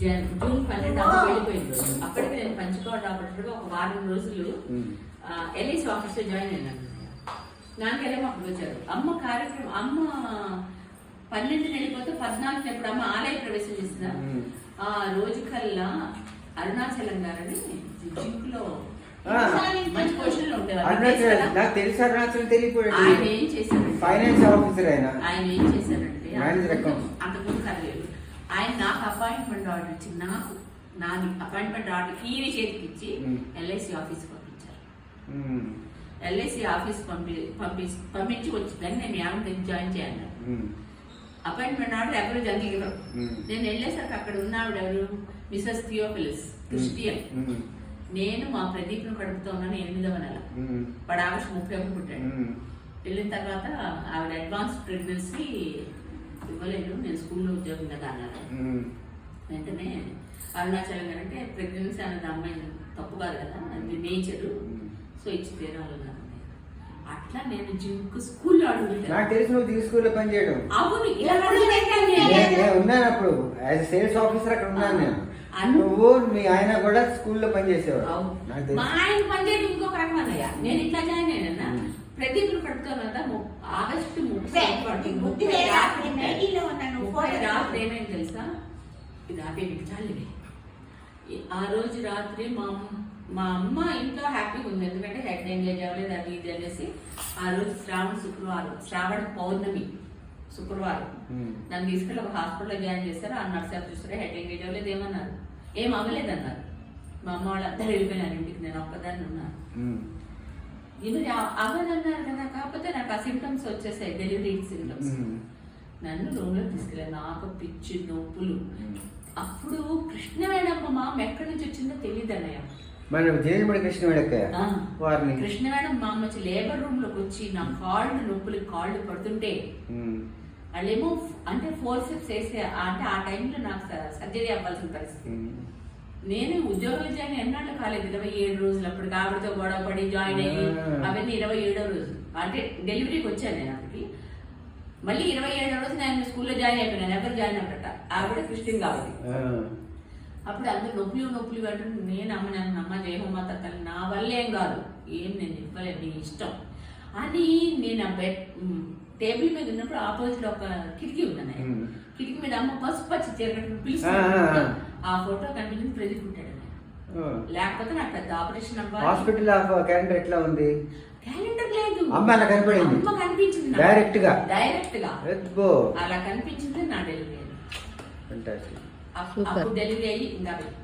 Jan June పన్నెండు వెళ్ళిపోయింది. అప్పటికి నేను పంచుకోవడం అప్పటికి ఒక వారం రోజులు. ఎల్ఐసి ఆఫీస్లో జాయిన్ అయినాను. నాన్నగారేమో అప్పుడు వచ్చారు. అమ్మ కార్యక్రమం అమ్మ పన్నెండుని వెళ్ళిపోతే పద్నాలుగు ఎప్పుడు అమ్మ ఆలయ ప్రవేశం చేసిన. ఆ రోజు కల్లా అరుణాచలం గారని జింక్లో. మంచి అరుణాచల్ నాకు తెలుసు అరుణాచల్ ఆయన ఏం చేశారంటే ఫైనాన్స్ ఆఫీసర్ ఆయన. ఆయన ఏం చేశారంటే Manager account. అంతకుముందు కలలేదు ఆయన నాకు అపాయింట్మెంట్ ఆర్డర్ ఇచ్చి నాకు నాది అపాయింట్మెంట్ ఆర్డర్ ఈయన చేతికి ఇచ్చి. ఎల్ఐసి ఆఫీస్ పంపించారు. ఎల్ఐసి ఆఫీస్ పంపి పంపి పంపించి వచ్చి దాన్ని నేను యాభై జాయిన్ చేయాలి. అపాయింట్మెంట్ ఆర్డర్ ఎవరు Hmm. నేను వెళ్ళేసరికి అక్కడ ఉన్న ఆవిడ ఎవరు మిసెస్ థియోఫిలిస్ క్రిస్టియన్. నేను మా ప్రదీప్ను కడుపుతూ ఉన్నాను ఎనిమిదవ నెల. వాడు ఆగస్టు ముప్పై ఒకటి పుట్టాడు. వెళ్ళిన తర్వాత ఆవిడ అడ్వాన్స్ ప్రెగ్నెన్సీ ఇవ్వలేదు స్కూల్లో ఉద్యోగం కదా అన్నారు. వెంటనే అరుణాచలం గారు అంటే ప్రెగ్నెన్సీ అనేది అమ్మాయి తప్పు కాదు కదా అది నేచరు సో ఇచ్చి తీరాలన్నారు అట్లా నేను జిమ్కు స్కూల్లో అడుగుతాను. నాకు తెలిసి నువ్వు స్కూల్లో పని చేయడం. అవును నేను. ఉన్నాను అప్పుడు. యాజ్ సేల్స్ ఆఫీసర్ అక్కడ ఉన్నాను నేను. అను- నువ్వు మీ ఆయన కూడా స్కూల్లో పని చేసేవాడు అవును. నాకు మా ఆయన పనిచేయడం ఇంకొక అన్నయ్య. నేను ఇట్లా జాయిన్ అయినా. ప్రదీపులు పడుతున్నా ఆగస్టు ముప్పై రాత్రి ఏమైంది తెలుసా? ఇది ఆపే చాలివే ఆ రోజు రాత్రి మా అమ్మ- మా అమ్మ ఇంట్లో హ్యాపీగా ఉంది. ఎందుకంటే హెడ్ ఎంగేజ్ అవ్వలేదు అది ఇది అనేసి ఆ రోజు శ్రావణ శుక్రవారం శ్రావణ పౌర్ణమి శుక్రవారం. నన్ను తీసుకెళ్ళి ఒక హాస్పిటల్లో జాయిన్ చేశారు. ఆ నర్స్ చూసారు హెడ్ ఎంగేజ్ అవ్వలేదు ఏమన్నారు? ఏం అవ్వలేదు అన్నారు మా అమ్మ వాళ్ళందరూ వెళ్ళిపోయినారు ఇంటికి నేను ఒక్కదాన్ని ఉన్నాను. ఇది అవ్వదన్నారు కదా కాకపోతే నాకు ఆ సిమ్టమ్స్ వచ్చేసాయి డెలివరీ సిమ్టమ్స్. నన్ను రూమ్లో తీసుకెళ్ళాను నాకు పిచ్చి నొప్పులు. అప్పుడు కృష్ణవేణమ్మ మామ ఎక్కడి నుంచి వచ్చిందో తెలియదు అన్నయ్య మన కృష్ణ కృష్ణవేణం మా అమ్మ వచ్చి లేబర్ రూమ్లోకి వచ్చి నా కాళ్ళు నొప్పులు కాళ్ళు పడుతుంటే. వాళ్ళేమో అంటే ఫోర్ సిప్స్ వేసే అంటే ఆ టైంలో నాకు సర్జరీ అవ్వాల్సిన పరిస్థితి. నేను ఉద్యోగం జాయిన్ ఎన్నాళ్ళు కాలేదు ఇరవై ఏడు రోజులు అప్పుడు ఆవిడతో గొడవ పడి జాయిన్ అయ్యి. అవన్నీ ఇరవై ఏడో రోజు అంటే డెలివరీకి వచ్చాను నేను అప్పటికి మళ్ళీ ఇరవై ఏడో రోజు నేను స్కూల్లో జాయిన్ అయిపోయినాను ఎవరు జాయిన్ అవ్వట ఆవిడ క్రిస్టియన్ కాబట్టి. ఆ. అప్పుడు అందరు నొప్పులు నొప్పులు పెట్టడం నేను అమ్మ నన్ను అమ్మ జయహోమ తల్లి నా వల్ల ఏం కాదు. ఏం నేను ఇవ్వలేదు నీ ఇష్టం. అని నేను ఆ బెడ్ టేబుల్ మీద ఉన్నప్పుడు ఆపోజిట్ ఒక కిటికీ ఉందన్న ఉమ్. కిటికీ మీద అమ్మ పసుపు పచ్చి చీర కట్టుకుని ఆ, ఫోటో కనిపించింది ప్రదీప్ ఉంటాడు. లేకపోతే నాకు పెద్ద ఆపరేషన్ అవ్వాలి. హాస్పిటల్ ఆఫ్ క్యాలెండర్ ఎట్లా ఉంది? లేదు అమ్మ అలా కనపడింది. అమ్మ కనిపించింది నాకు. Direct గా? డైరెక్ట్గా అలా కనిపించింది నా డెలివరీ. ఫంటాస్టిక్ అప్పుడు డెలివరీ అయ్యి ఇంకా డెలివరీ